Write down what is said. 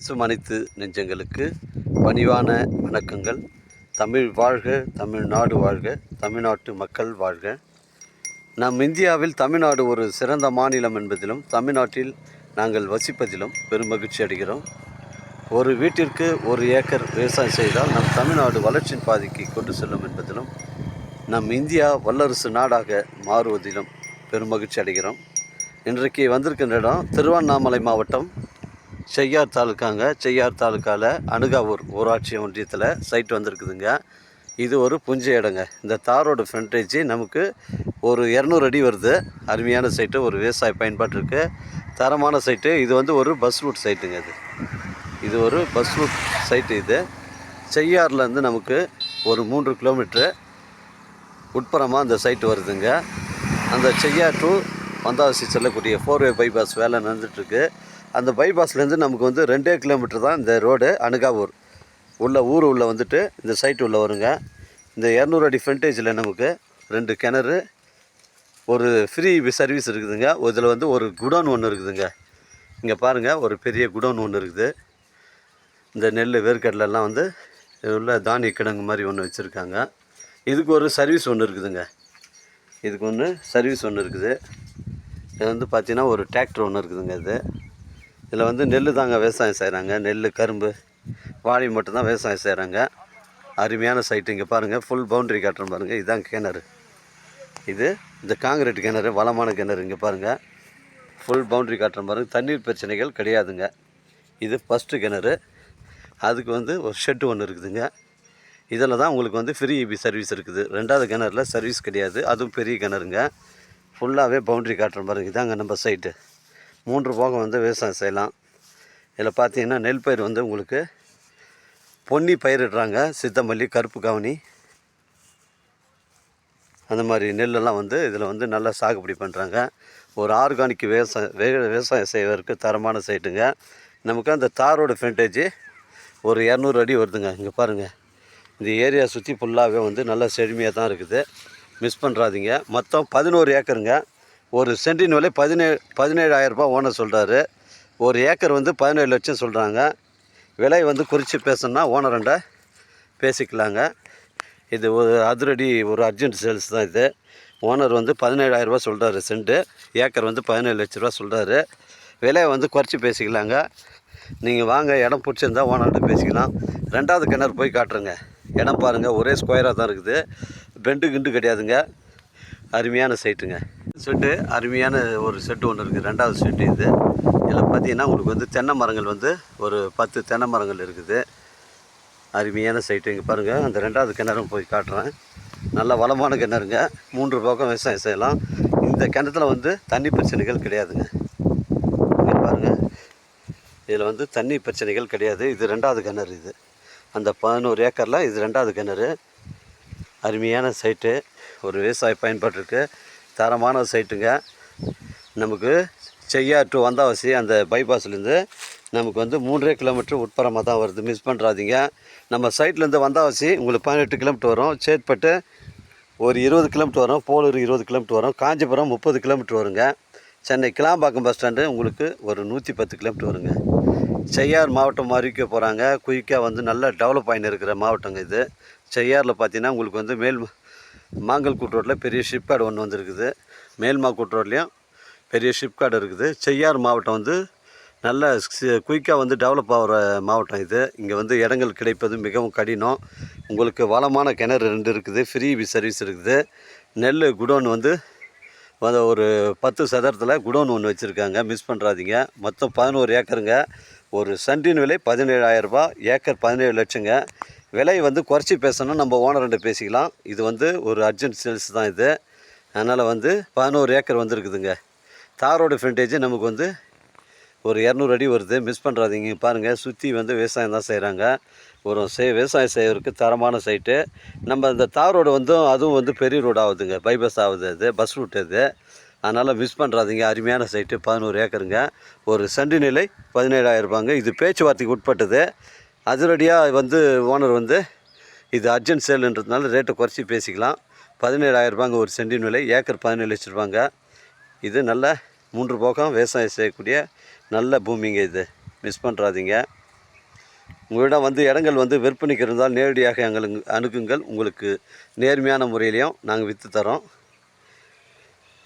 பேசும் அனைத்து நெஞ்சங்களுக்கு பணிவான வணக்கங்கள். தமிழ் வாழ்க தமிழ்நாடு வாழ்க தமிழ்நாட்டு மக்கள் வாழ்க. நம் இந்தியாவில் தமிழ்நாடு ஒரு சிறந்த மாநிலம் என்பதிலும் தமிழ்நாட்டில் நாங்கள் வசிப்பதிலும் பெருமகிழ்ச்சி அடைகிறோம். ஒரு வீட்டிற்கு ஒரு ஏக்கர் விவசாயம் செய்தால் நம் தமிழ்நாடு வளர்ச்சியின் பாதைக்கு கொண்டு செல்லும் என்பதிலும் நம் இந்தியா வல்லரசு நாடாக மாறுவதிலும் பெருமகிழ்ச்சி அடைகிறோம். இன்றைக்கு வந்திருக்கின்ற இடம் திருவண்ணாமலை மாவட்டம் செய்யார் தாலுக்காங்க. செய்யார் தாலுக்காவில் அணுகாவூர் ஊராட்சி ஒன்றியத்தில் சைட் வந்திருக்குதுங்க. இது ஒரு புஞ்சை இடங்க. இந்த தாரோட ஃப்ரண்டேஜ் நமக்கு ஒரு இரநூறு அடி வருது. அருமையான சைட்டு ஒரு விவசாய பயன்பாட்டிற்கு தரமான சைட்டு இது வந்து ஒரு பஸ் ரூட் சைட்டுங்க இது. இது ஒரு பஸ் ரூட் சைட்டு இது. செய்யார்லேருந்து நமக்கு ஒரு மூன்று கிலோமீட்ரு உட்புறமாக அந்த சைட்டு வருதுங்க. அந்த செய்யார் டூ மந்தாவசி செல்லக்கூடிய ஃபோர்வே பைபாஸ் வேலை நடந்துகிட்ருக்கு அந்த பைபாஸ்லேருந்து நமக்கு வந்து ரெண்டே கிலோமீட்டர் தான் இந்த ரோடு அணுகாவூர். உள்ள ஊர் உள்ளே வந்துட்டு இந்த சைட்டு உள்ளே வருங்க. இந்த இரநூறு அடி ஃப்ரண்டேஜில் நமக்கு ரெண்டு கிணறு ஒரு ஃப்ரீ சர்வீஸ் இருக்குதுங்க. இதில் வந்து ஒரு குடோன் ஒன்று இருக்குதுங்க. இங்கே பாருங்கள் ஒரு பெரிய குடோன் ஒன்று இருக்குது. இந்த நெல் வேர்க்கடலெல்லாம் வந்து உள்ள தானிய கிடங்கு மாதிரி ஒன்று வச்சுருக்காங்க. இதுக்கு ஒரு சர்வீஸ் ஒன்று இருக்குதுங்க. இதுக்கு ஒன்று சர்வீஸ் ஒன்று இருக்குது. இது வந்து பார்த்தீங்கன்னா ஒரு டிராக்டர் ஒன்று இருக்குதுங்க இது. இதில் வந்து நெல் தாங்க விவசாயம் செய்கிறாங்க நெல் கரும்பு வாழை மட்டும்தான் விவசாயம் செய்கிறாங்க அருமையான சைட்டு இங்கே பாருங்கள் ஃபுல் பவுண்டரி காட்டுறோம் பாருங்கள் இதுதான் கிணறு. இது இந்த காங்கிரீட் கிணறு வளமான கிணறு இங்கே பாருங்கள் ஃபுல் பவுண்டரி காட்டுறோம் பாருங்கள் தண்ணீர் பிரச்சனைகள் கிடையாதுங்க. இது ஃபஸ்ட்டு கிணறு. அதுக்கு வந்து ஒரு ஷெட்டு ஒன்று இருக்குதுங்க. இதில் தான் உங்களுக்கு வந்து ஃப்ரீ இபி சர்வீஸ் இருக்குது. ரெண்டாவது கிணறுல சர்வீஸ் கிடையாது. அதுவும் பெரிய கிணறுங்க. ஃபுல்லாகவே பவுண்டரி காட்டுற பாருங்க இதாங்க நம்ம சைட்டு மூன்று போகம் வந்து விவசாயம் செய்யலாம். இதில் பார்த்தீங்கன்னா நெல் பயிர் வந்து உங்களுக்கு பொன்னி பயிரிடுறாங்க சித்தமல்லி கருப்பு கவனி. அந்த மாதிரி நெல்லெல்லாம் வந்து இதில் வந்து நல்லா சாகுபடி பண்ணுறாங்க ஒரு ஆர்கானிக் விவசாயம் விவசாயம் செய்வதற்கு தரமான சைட்டுங்க நமக்கு அந்த தாரோட ஃப்ரண்டேஜ் ஒரு இரநூறு அடி வருதுங்க. இங்கே பாருங்கள் இந்த ஏரியா சுற்றி ஃபுல்லாகவே வந்து நல்லா செழுமையாக தான் இருக்குது. மிஸ் பண்ணுறாதீங்க மொத்தம் பதினோரு ஏக்கருங்க. ஒரு சென்டின் விலை பதினேழு பதினேழாயிரரூபா ஓனர் சொல்கிறாரு ஒரு ஏக்கர் வந்து பதினேழு லட்சம் சொல்கிறாங்க விலை வந்து குறித்து பேசணுன்னா ஓனர்கிட்ட பேசிக்கலாங்க. இது ஒரு அதிரடி ஒரு அர்ஜென்ட் சேல்ஸ் தான் இது. ஓனர் வந்து பதினேழாயிரரூபா சொல்கிறாரு சென்ட்டு ஏக்கர் வந்து பதினேழு லட்ச ரூபா சொல்கிறாரு விலையை வந்து குறைச்சி பேசிக்கலாங்க. நீங்கள் வாங்க இடம் பிடிச்சிருந்தா ஓனர்கிட்ட பேசிக்கலாம். ரெண்டாவது கிணறு போய் காட்டுறேங்க. இடம் பாருங்கள் ஒரே ஸ்கொயராக தான் இருக்குது. பெண்டு கிண்டு கிடையாதுங்க. அருமையான சைட்டுங்க செட்டு அருமையான ஒரு செட்டு ஒன்று இருக்குது ரெண்டாவது செட்டு இது. இதில் பார்த்தீங்கன்னா உங்களுக்கு வந்து தென்னை மரங்கள் வந்து ஒரு பத்து தென்னை மரங்கள் இருக்குது. அருமையான சைட்டு இங்கே பாருங்கள் அந்த ரெண்டாவது கிணறும் போய் காட்டுறேன். நல்ல வளமான கிணறுங்க. மூன்று பக்கம் விவசாயம் செய்யலாம். இந்த கிணத்துல வந்து தண்ணி பிரச்சனைகள் கிடையாதுங்க. இங்கே பாருங்கள் இதில் வந்து தண்ணி பிரச்சனைகள் கிடையாது. இது ரெண்டாவது கிணறு இது. அந்த பதினோரு ஏக்கரில் இது ரெண்டாவது கிணறு. அருமையான சைட்டு. ஒரு விவசாய பயன்பாட்டிற்கு தரமான சைட்டுங்க. நமக்கு செய்யார் டு வந்தாவாசி அந்த பைபாஸ்லேருந்து நமக்கு வந்து மூன்றே கிலோமீட்டர் உட்புறமாக தான் வருது. மிஸ் பண்ணுறாதீங்க நம்ம சைட்லேருந்து வந்தாவாசி உங்களுக்கு பதினெட்டு கிலோமீட்டர் வரும். சேட்பட்டு ஒரு இருபது கிலோமீட்டர் வரும். போலூர் இருபது கிலோமீட்டர் வரும். காஞ்சிபுரம் முப்பது கிலோமீட்டர் வருங்க. சென்னை கிளாம்பாக்கம் பஸ் ஸ்டாண்டு உங்களுக்கு ஒரு நூற்றி பத்து கிலோமீட்டர் வருங்க. செய்யார் மாவட்டம் அறிவிக்க போகிறாங்க குயிக்காக வந்து நல்லா டெவலப் ஆகின்னு இருக்கிற மாவட்டங்க இது. செய்யாரில் பார்த்தீங்கன்னா உங்களுக்கு வந்து மேல் மாங்கல் ரோட்டில் பெரிய ஷிப்கார்டு ஒன்று வந்துருக்குது. மேல்மா ரோட்லேயும் பெரிய ஷிப்கார்டு இருக்குது. செய்யார் மாவட்டம் வந்து நல்ல குயிக்காக வந்து டெவலப் ஆகிற மாவட்டம் இது. இங்கே வந்து இடங்கள் கிடைப்பது மிகவும் கடினம். உங்களுக்கு வளமான கிணறு ரெண்டு இருக்குது. ஃப்ரீ சர்வீஸ் இருக்குது. நெல் குடோன் வந்து ஒரு பத்து சதுரத்தில் குடோன் ஒன்று வச்சுருக்காங்க. மிஸ் பண்ணுறாதீங்க மொத்தம் பதினோரு ஏக்கருங்க. ஒரு சன்றின் விலை பதினேழாயிரரூபா ஏக்கர் பதினேழு லட்சங்க. விலை வந்து குறைச்சி பேசணும் நம்ம ஓனர்கிட்ட பேசிக்கலாம். இது வந்து ஒரு அர்ஜென்ட் சேல்ஸ் தான் இது. அதனால் வந்து பதினோரு ஏக்கர் வந்துருக்குதுங்க. தாரோட ஃப்ரண்டேஜ் நமக்கு வந்து ஒரு இரநூறு அடி வருது. மிஸ் பண்ணுறாதீங்க பாருங்கள் சுற்றி வந்து விவசாயம் தான் செய்கிறாங்க ஒரு செய் விவசாயம் செய்வதற்கு தரமான சைட்டு நம்ம இந்த தார் ரோடு வந்து அதுவும் வந்து பெரிய ரோடு ஆகுதுங்க. பைபாஸ் ஆகுது அது பஸ் ரூட் அது. அதனால் மிஸ் பண்ணுறாதீங்க அருமையான சைட்டு பதினோரு ஏக்கருங்க. ஒரு சென்ட் நிலை பதினேழாயிரம் ரூபாங்க இது பேச்சுவார்த்தைக்கு உட்பட்டது. அதிரடியாக வந்து ஓனர் வந்து இது அர்ஜென்ட் சேல்ன்றதுனால ரேட்டை குறைச்சி பேசிக்கலாம். பதினேழாயிரம் ரூபாங்க ஒரு சென்டின் விலை ஏக்கர் பதினேழு லட்ச ரூபாங்க இது நல்ல மூன்று போக்கம் விவசாயம் செய்யக்கூடிய நல்ல பூமிங்க இது. மிஸ் பண்ணுறாதீங்க உங்களிடம் வந்து இடங்கள் வந்து விற்பனைக்கு இருந்தால் நேரடியாக எங்களுக்கு அணுகுங்கள். உங்களுக்கு நேர்மையான முறையிலையும் நாங்கள் விற்று தரோம்.